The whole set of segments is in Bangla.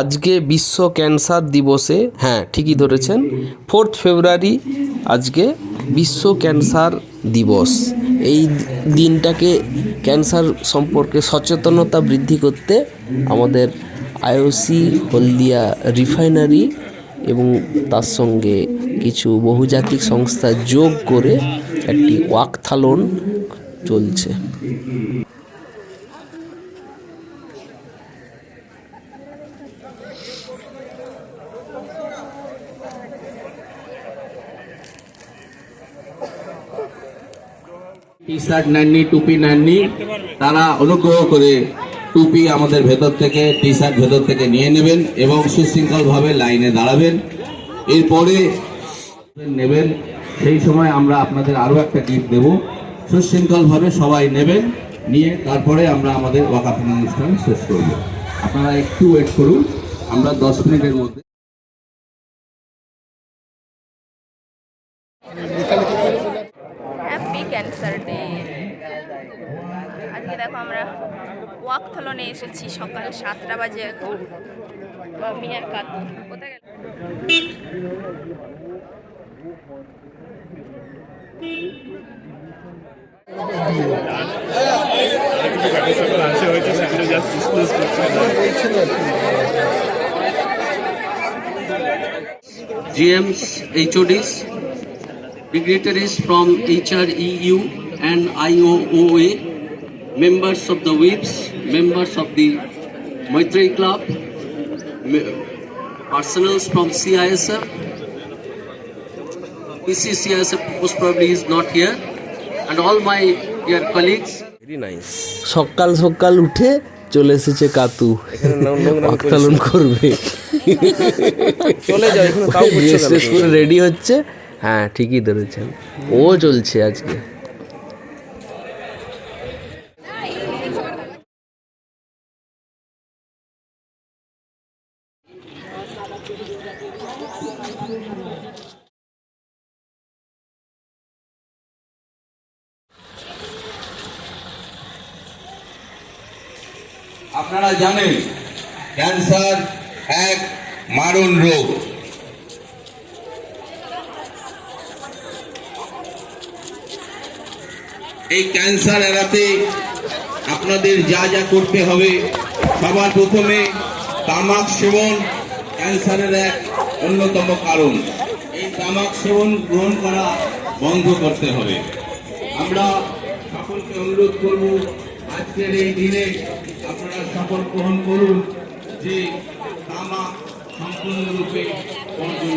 আজকে বিশ্ব ক্যান্সার দিবসে হ্যাঁ ঠিকই ধরেছেন, ফোর্থ ফেব্রুয়ারি আজকে বিশ্ব ক্যান্সার দিবস। এই দিনটাকে ক্যান্সার সম্পর্কে সচেতনতা বৃদ্ধি করতে আমাদের আইওসি, হলদিয়া রিফাইনারি এবং তার সঙ্গে কিছু বহুজাতিক সংস্থা যোগ করে একটি ওয়াকথালন চলছে। টি শার্ট নেননি, টুপি নেননি, তারা অনুগ্রহ করে টুপি আমাদের ভেতর থেকে টি শার্ট ভেতর থেকে নিয়ে নেবেন এবং সুশৃঙ্খলভাবে লাইনে দাঁড়াবেন। এরপরে নেবেন, সেই সময় আমরা আপনাদের আরও একটা গিফট দেব। সুশৃঙ্খলভাবে সবাই নেবেন, নিয়ে তারপরে আমরা আমাদের ওয়াকাফিন অনুষ্ঠান শেষ করব। আপনারা একটু ওয়েট করুন, আমরা দশ মিনিটের মধ্যে ক্যান্সার ডে। আজকে দেখো আমরা ওয়াক থলনে এসেছি সকাল সাতটা বাজে এখন। আমি কাকু কোথায় গেল? আছে হয়তো dignitaries from HREU and IOOA, members of the WIPs, members of the Maitrey Club, personals from CISF. PCCISF most probably is not here, and all my dear colleagues. Very nice সকাল সকাল উঠে চলে এসেছে কাতু করবে চলে করে রেডি হচ্ছে হ্যাঁ ঠিকই ধরেছেন। ও চলছে আজকে। আপনারা জানেন ক্যান্সার এক মারণ রোগ। এই ক্যান্সার এড়াতে আপনাদের যা যা করতে হবে, সবার প্রথমে তামাক সেবন ক্যান্সারের এক অন্যতম কারণ। এই তামাক সেবন গ্রহণ করা বন্ধ করতে হবে। আমরা সকলকে অনুরোধ করব, আজকের এই দিনে আপনারা শপথ গ্রহণ করুন যে তামাক সম্পূর্ণরূপে বর্জন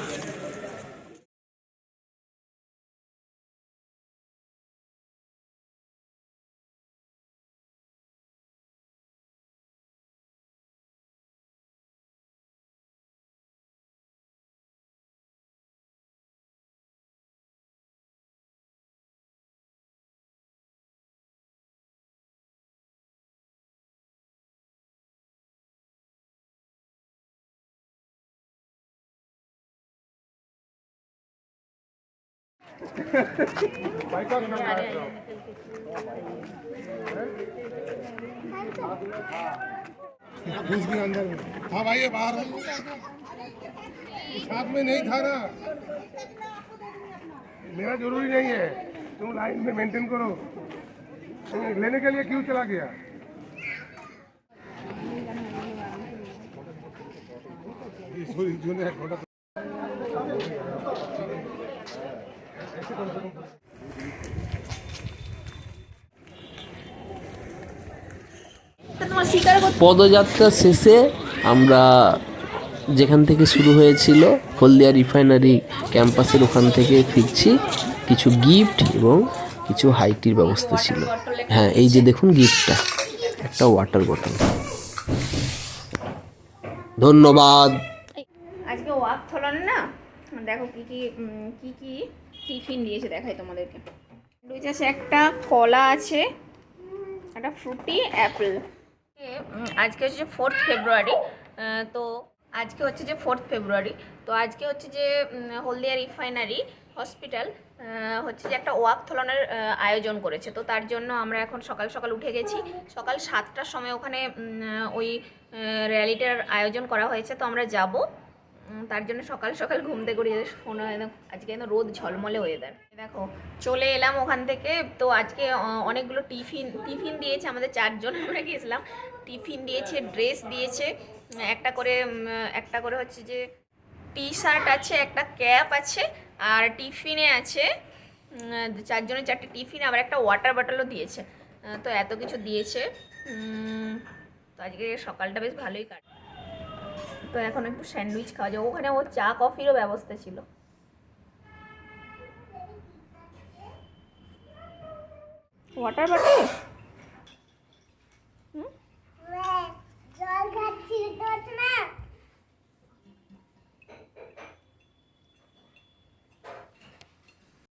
घुस गया अंदर हाँ भाई बाहर साथ में नहीं था ना मेरा ज़रूरी नहीं है। तुम लाइन में मेंटेन करो। लेने के लिए क्यों चला गया? পদযাত্রা শেষে আমরা যেখান থেকে শুরু হয়েছিল হলদিয়া রিফাইনারি ক্যাম্পাসের ওখান থেকে ফিরছি। কিছু গিফট এবং কিছু হাইটির ব্যবস্থা ছিল। হ্যাঁ এই যে দেখুন গিফটটা। একটা ওয়াটার বটল ধন্যবাদ। আজকে ওয়াক থলনে না? দেখো কি কি কি কি টিফিন দিয়েছে দেখাই তোমাদেরকে। স্যান্ডউইচ আছে একটা কলা আছে একটা ফ্রুটি অ্যাপেল। আজকে হচ্ছে যে ফোর্থ ফেব্রুয়ারি তো আজকে হচ্ছে যে ফোর্থ ফেব্রুয়ারি তো আজকে হচ্ছে যে হলদিয়া রিফাইনারি হসপিটাল হচ্ছে যে একটা ওয়াক থলনের আয়োজন করেছে। তো তার জন্য আমরা এখন সকাল সকাল উঠে গেছি। সকাল সাতটার সময় ওখানে ওই র্যালিটার আয়োজন করা হয়েছে। তো আমরা যাব। তার জন্য সকাল সকাল ঘুম থেকে উঠে শোনা আজকে যেন রোদ ঝলমলে হয়ে ওয়েদার দেখো, চলে এলাম ওখান থেকে। তো আজকে অনেকগুলো টিফিন টিফিন দিয়েছে আমাদের চারজন, আমরা গিয়েছিলাম টিফিন দিয়েছে ড্রেস দিয়েছে, একটা করে একটা করে হচ্ছে যে টি শার্ট আছে, একটা ক্যাপ আছে, আর টিফিনে আছে চারজনের চারটে টিফিন, আবার একটা ওয়াটার বটলও দিয়েছে। তো এত কিছু দিয়েছে। তো আজকে সকালটা বেশ ভালোই কাট। তো এখন একটু স্যান্ডউইচ খাওয়া যায়। ওখানে ওর চা কফিরও ব্যবস্থা ছিল। Water bottle